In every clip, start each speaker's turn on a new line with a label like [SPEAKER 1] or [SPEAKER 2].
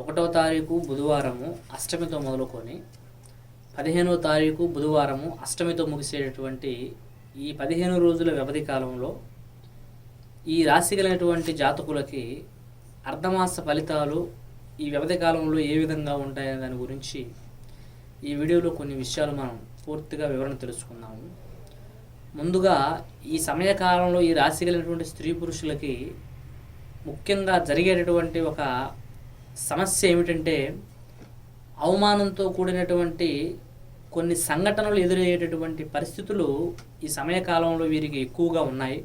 [SPEAKER 1] ఒకటవ తారీఖు బుధవారము అష్టమితో మొదలుకొని పదిహేనవ తారీఖు బుధవారము అష్టమితో ముగిసేటటువంటి ఈ పదిహేను రోజుల వ్యవధి కాలంలో ఈ రాశి కలిగినటువంటి జాతకులకి అర్ధమాస ఫలితాలు ఈ వ్యవధి కాలంలో ఏ విధంగా ఉంటాయనే దాని గురించి ఈ వీడియోలో కొన్ని విషయాలు మనం పూర్తిగా వివరణ తెలుసుకుందాము. ముందుగా ఈ సమయకాలంలో ఈ రాశి కలిగినటువంటి స్త్రీ పురుషులకి ముఖ్యంగా జరిగేటటువంటి ఒక సమస్య ఏమిటంటే అవమానంతో కూడినటువంటి కొన్ని సంఘటనలు ఎదురయ్యేటటువంటి పరిస్థితులు ఈ సమయకాలంలో వీరికి ఎక్కువగా ఉన్నాయి.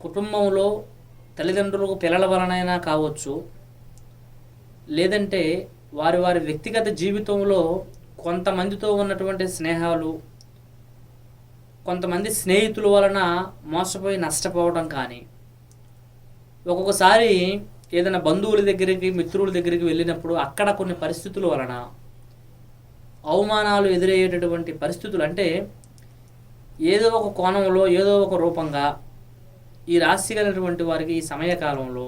[SPEAKER 1] కుటుంబంలో తల్లిదండ్రులకు పిల్లల వలనైనా కావచ్చు లేదంటే వారి వారి వ్యక్తిగత జీవితంలో కొంతమందితో ఉన్నటువంటి స్నేహాలు కొంతమంది స్నేహితుల వలన మోసపోయి నష్టపోవడం కానీ ఒక్కొక్కసారి ఏదైనా బంధువుల దగ్గరికి మిత్రుల దగ్గరికి వెళ్ళినప్పుడు అక్కడ కొన్ని పరిస్థితుల వలన అవమానాలు ఎదురయ్యేటటువంటి పరిస్థితులు అంటే ఏదో ఒక కోణంలో ఏదో ఒక రూపంగా ఈ రాశి కలిగినటువంటి వారికి ఈ సమయకాలంలో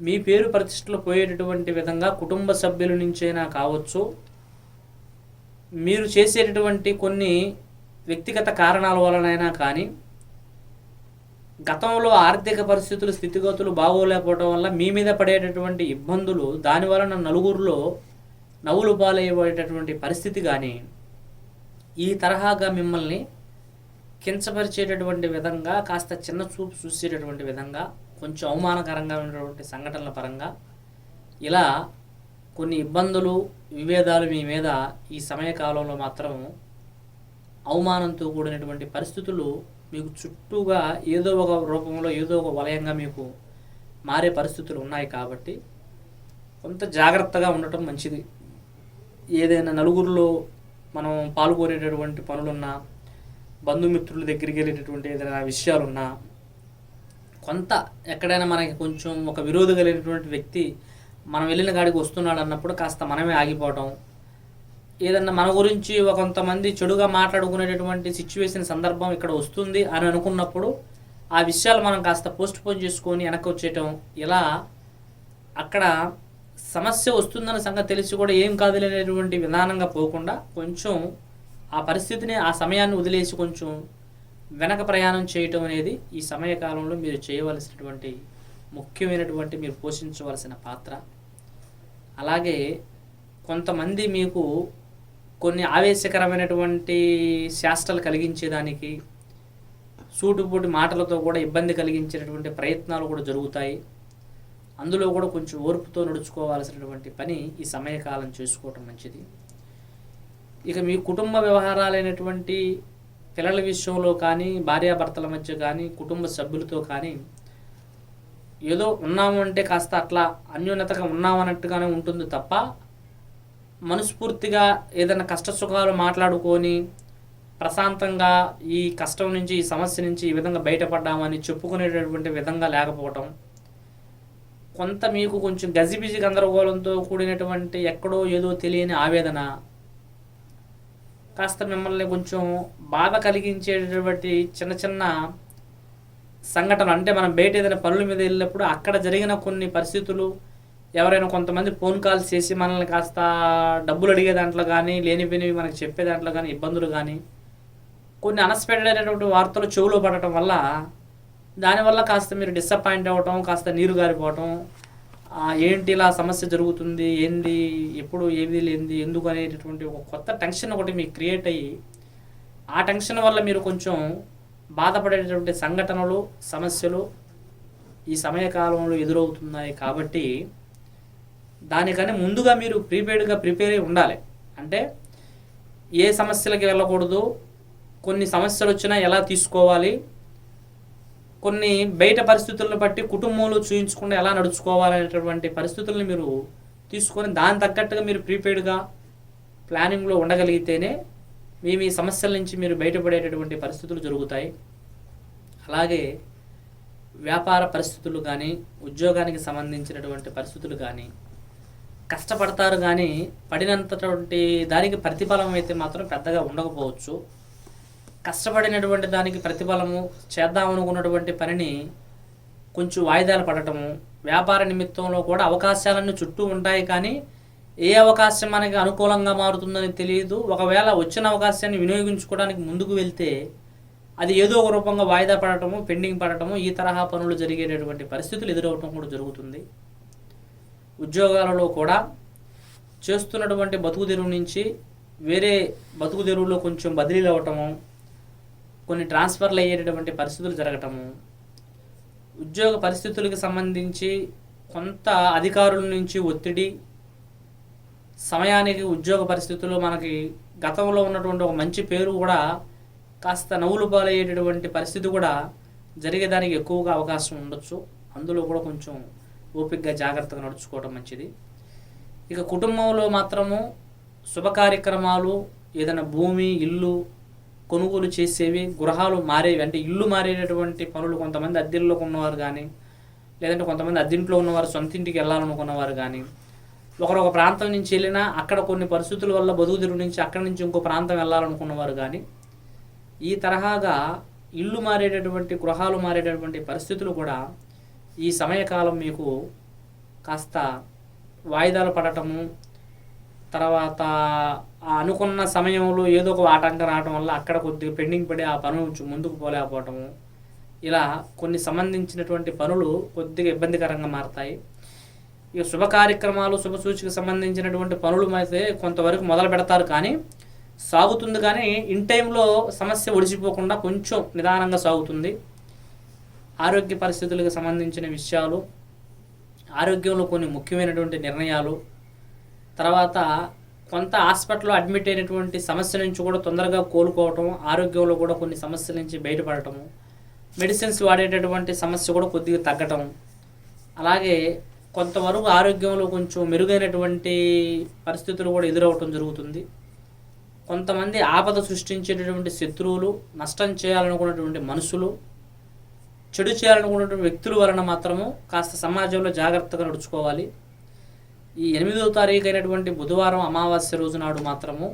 [SPEAKER 1] మీ పేరు ప్రతిష్టలు పోయేటటువంటి విధంగా కుటుంబ సభ్యుల నుంచైనా కావచ్చు మీరు చేసేటటువంటి కొన్ని వ్యక్తిగత కారణాల వలనైనా కానీ గతంలో ఆర్థిక పరిస్థితులు స్థితిగతులు బాగోలేకపోవడం వల్ల మీ మీద పడేటటువంటి ఇబ్బందులు దాని వలన నలుగురిలో నవ్వులు పాలయ్యేటటువంటి పరిస్థితి కానీ ఈ తరహాగా మిమ్మల్ని కించపరిచేటటువంటి విధంగా కాస్త చిన్న చూపు చూసేటటువంటి విధంగా కొంచెం అవమానకరంగా ఉన్నటువంటి సంఘటనల పరంగా ఇలా కొన్ని ఇబ్బందులు విభేదాలు మీ మీద ఈ సమయకాలంలో మాత్రం అవమానంతో కూడినటువంటి పరిస్థితులు మీకు చుట్టూగా ఏదో ఒక రూపంలో ఏదో ఒక వలయంగా మీకు మారే పరిస్థితులు ఉన్నాయి కాబట్టి కొంత జాగ్రత్తగా ఉండటం మంచిది. ఏదైనా నలుగురిలో మనం పాల్గొనేటటువంటి పనులున్నా బంధుమిత్రుల దగ్గరికి వెళ్ళేటటువంటి ఏదైనా విషయాలున్నా కొంత ఎక్కడైనా మనకి కొంచెం ఒక విరోధి కలిగినటువంటి వ్యక్తి మనం వెళ్ళిన గాడికి వస్తున్నాడు అన్నప్పుడు కాస్త మనమే ఆగిపోవటం ఏదన్నా మన గురించి కొంతమంది చెడుగా మాట్లాడుకునేటటువంటి సిచ్యువేషన్ సందర్భం ఇక్కడ వస్తుంది అని అనుకున్నప్పుడు ఆ విషయాలు మనం కాస్త పోస్ట్ పోన్ చేసుకొని వెనక్కి వచ్చేయటం ఇలా అక్కడ సమస్య వస్తుందన్న సంగతి తెలిసి కూడా ఏం కాదులేనటువంటి విధానంగా పోకుండా కొంచెం ఆ పరిస్థితిని ఆ సమయాన్ని వదిలేసి కొంచెం వెనక ప్రయాణం చేయటం అనేది ఈ సమయకాలంలో మీరు చేయవలసినటువంటి ముఖ్యమైనటువంటి మీరు పోషించవలసిన పాత్ర. అలాగే కొంతమంది మీకు కొన్ని ఆవేశకరమైనటువంటి శాస్త్రాలు కలిగించేదానికి సూటుపూటి మాటలతో కూడా ఇబ్బంది కలిగించేటటువంటి ప్రయత్నాలు కూడా జరుగుతాయి. అందులో కూడా కొంచెం ఓర్పుతో నడుచుకోవాల్సినటువంటి పని ఈ సమయకాలం చేసుకోవటం మంచిది. ఇక మీ కుటుంబ వ్యవహారాలైనటువంటి పిల్లల విషయంలో కానీ భార్యాభర్తల మధ్య కానీ కుటుంబ సభ్యులతో కానీ ఏదో ఉన్నాము అంటే కాస్త అట్లా అన్యోన్యతగా ఉన్నామన్నట్టుగానే ఉంటుంది తప్ప మనస్ఫూర్తిగా ఏదైనా కష్ట సుఖాలు మాట్లాడుకొని ప్రశాంతంగా ఈ కష్టం నుంచి ఈ సమస్య నుంచి ఈ విధంగా బయటపడ్డామని చెప్పుకునేటటువంటి విధంగా లేకపోవటం కొంత మీకు కొంచెం గజిబిజి గందరగోళంతో కూడినటువంటి ఎక్కడో ఏదో తెలియని ఆవేదన కాస్త మిమ్మల్ని కొంచెం బాధ కలిగించేటటువంటి చిన్న చిన్న సంఘటనలు అంటే మనం బయట ఏదైనా పనుల మీద వెళ్ళినప్పుడు అక్కడ జరిగిన కొన్ని పరిస్థితులు ఎవరైనా కొంతమంది ఫోన్ కాల్స్ చేసి మనల్ని కాస్త డబ్బులు అడిగే దాంట్లో కానీ లేనిపోయినవి మనకు చెప్పే దాంట్లో కానీ ఇబ్బందులు కానీ కొన్ని అన్ఎక్స్పెక్టెడ్ అయినటువంటి వార్తలు చెవులో పడటం వల్ల దానివల్ల కాస్త మీరు డిసప్పాయింట్ అవ్వటం కాస్త నీరు గారిపోవటం ఏంటి ఇలా సమస్య జరుగుతుంది ఏంది ఎప్పుడు ఏది లేనిది ఎందుకు అనేటటువంటి ఒక కొత్త టెన్షన్ ఒకటి మీకు క్రియేట్ అయ్యి ఆ టెన్షన్ వల్ల మీరు కొంచెం బాధపడేటటువంటి సంఘటనలు సమస్యలు ఈ సమయకాలంలో ఎదురవుతున్నాయి కాబట్టి దానికని ముందుగా మీరు ప్రీపెయిడ్గా ప్రిపేర్ అయి ఉండాలి. అంటే ఏ సమస్యలకి వెళ్ళకూడదు కొన్ని సమస్యలు వచ్చినా ఎలా తీసుకోవాలి కొన్ని బయట పరిస్థితులను బట్టి కుటుంబంలో చూయించకుండా ఎలా నడుచుకోవాలనేటటువంటి పరిస్థితుల్ని మీరు తీసుకొని దాని తగ్గట్టుగా మీరు ప్రీపెయిడ్గా ప్లానింగ్లో ఉండగలిగితేనే మీ మీ సమస్యల నుంచి మీరు బయటపడేటటువంటి పరిస్థితులు జరుగుతాయి. అలాగే వ్యాపార పరిస్థితులు కానీ ఉద్యోగానికి సంబంధించినటువంటి పరిస్థితులు కానీ కష్టపడతారు కానీ పడినంతటువంటి దానికి ప్రతిఫలం అయితే మాత్రం పెద్దగా ఉండకపోవచ్చు. కష్టపడినటువంటి దానికి ప్రతిఫలము చేద్దామనుకున్నటువంటి పనిని కొంచెం వాయిదాలు పడటము వ్యాపార నిమిత్తంలో కూడా అవకాశాలన్నీ చుట్టూ ఉంటాయి కానీ ఏ అవకాశం మనకి అనుకూలంగా మారుతుందని తెలియదు. ఒకవేళ వచ్చిన అవకాశాన్ని వినియోగించుకోవడానికి ముందుకు వెళ్తే అది ఏదో ఒక రూపంగా వాయిదా పడటము పెండింగ్ పడటము ఈ తరహా పనులు జరిగేటటువంటి పరిస్థితులు ఎదురవటం కూడా జరుగుతుంది. ఉద్యోగాలలో కూడా చేస్తున్నటువంటి బతుకు తెరువు నుంచి వేరే బతుకు తెరువులో కొంచెం బదిలీలు అవ్వటము కొన్ని ట్రాన్స్ఫర్లు అయ్యేటటువంటి పరిస్థితులు జరగటము ఉద్యోగ పరిస్థితులకు సంబంధించి కొంత అధికారుల నుంచి ఒత్తిడి సమయానికి ఉద్యోగ పరిస్థితుల్లో మనకి గతంలో ఉన్నటువంటి ఒక మంచి పేరు కూడా కాస్త నవ్వులు పాలయ్యేటటువంటి పరిస్థితి కూడా జరిగేదానికి ఎక్కువగా అవకాశం ఉండొచ్చు. అందులో కూడా కొంచెం ఓపికగా జాగ్రత్తగా నడుచుకోవడం మంచిది. ఇక కుటుంబంలో మాత్రము శుభ కార్యక్రమాలు ఏదైనా భూమి ఇల్లు కొనుగోలు చేసేవి గృహాలు మారేవి అంటే ఇల్లు మారేటటువంటి పనులు కొంతమంది అద్దెల్లో ఉన్నవారు కానీ లేదంటే కొంతమంది అద్దెంట్లో ఉన్నవారు సొంత ఇంటికి వెళ్ళాలనుకున్నవారు కానీ ఒకరొక ప్రాంతం నుంచి వెళ్ళినా అక్కడ కొన్ని పరిస్థితుల వల్ల బతుకు నుంచి అక్కడి నుంచి ఇంకో ప్రాంతం వెళ్ళాలనుకున్నవారు కానీ ఈ తరహాగా ఇల్లు మారేటటువంటి గృహాలు మారేటటువంటి పరిస్థితులు కూడా ఈ సమయకాలం మీకు కాస్త వాయిదాలు పడటము తర్వాత అనుకున్న సమయంలో ఏదో ఒక ఆటంకం రావడం వల్ల అక్కడ కొద్దిగా పెండింగ్ పడి ఆ పనులు ముందుకు పోలేకపోవటము. ఇలా కొన్ని సంబంధించినటువంటి పనులు కొద్దిగా ఇబ్బందికరంగా మారతాయి. ఇక శుభ కార్యక్రమాలు శుభ సూచికి సంబంధించినటువంటి పనులు అయితే కొంతవరకు మొదలు పెడతారు కానీ సాగుతుంది కానీ ఇన్ టైంలో సమస్య ఒడిచిపోకుండా కొంచెం నిదానంగా సాగుతుంది. ఆరోగ్య పరిస్థితులకు సంబంధించిన విషయాలు ఆరోగ్యంలో కొన్ని ముఖ్యమైనటువంటి నిర్ణయాలు తర్వాత కొంత హాస్పిటల్లో అడ్మిట్ అయినటువంటి సమస్య నుంచి కూడా తొందరగా కోలుకోవటం ఆరోగ్యంలో కూడా కొన్ని సమస్యల నుంచి బయటపడటము మెడిసిన్స్ వాడేటటువంటి సమస్య కూడా కొద్దిగా తగ్గటం అలాగే కొంతవరకు ఆరోగ్యంలో కొంచెం మెరుగైనటువంటి పరిస్థితులు కూడా ఎదురవటం జరుగుతుంది. కొంతమంది ఆపద సృష్టించేటటువంటి శత్రువులు నష్టం చేయాలనుకున్నటువంటి మనుషులు చెడు చేయాలనుకున్నటువంటి వ్యక్తుల వలన మాత్రము కాస్త సమాజంలో జాగ్రత్తగా నడుచుకోవాలి. ఈ ఎనిమిదవ తారీఖు అయినటువంటి బుధవారం అమావాస్య రోజు నాడు మాత్రము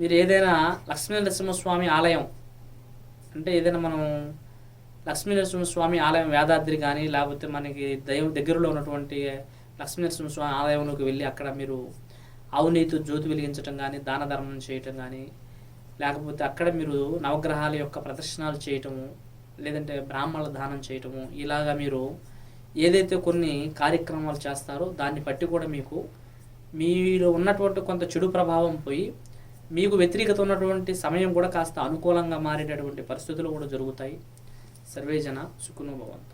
[SPEAKER 1] మీరు ఏదైనా లక్ష్మీ నరసింహస్వామి ఆలయం అంటే ఏదైనా మనం లక్ష్మీ నరసింహస్వామి ఆలయం వేదాద్రి కానీ లేకపోతే మనకి దైవం దగ్గరలో ఉన్నటువంటి లక్ష్మీ నరసింహస్వామి ఆలయంలోకి వెళ్ళి అక్కడ మీరు అవినీతి జ్యోతి వెలిగించడం కానీ దాన ధర్మం చేయటం కానీ లేకపోతే అక్కడ మీరు నవగ్రహాల యొక్క ప్రదర్శనలు చేయటము లేదంటే బ్రాహ్మణుల దానం చేయటము ఇలాగా మీరు ఏదైతే కొన్ని కార్యక్రమాలు చేస్తారో దాన్ని బట్టి కూడా మీకు మీలో ఉన్నటువంటి కొంత చెడు ప్రభావం పోయి మీకు వ్యతిరేకత ఉన్నటువంటి సమయం కూడా కాస్త అనుకూలంగా మారేటటువంటి పరిస్థితులు కూడా జరుగుతాయి. సర్వేజన సుఖనో భవంతు.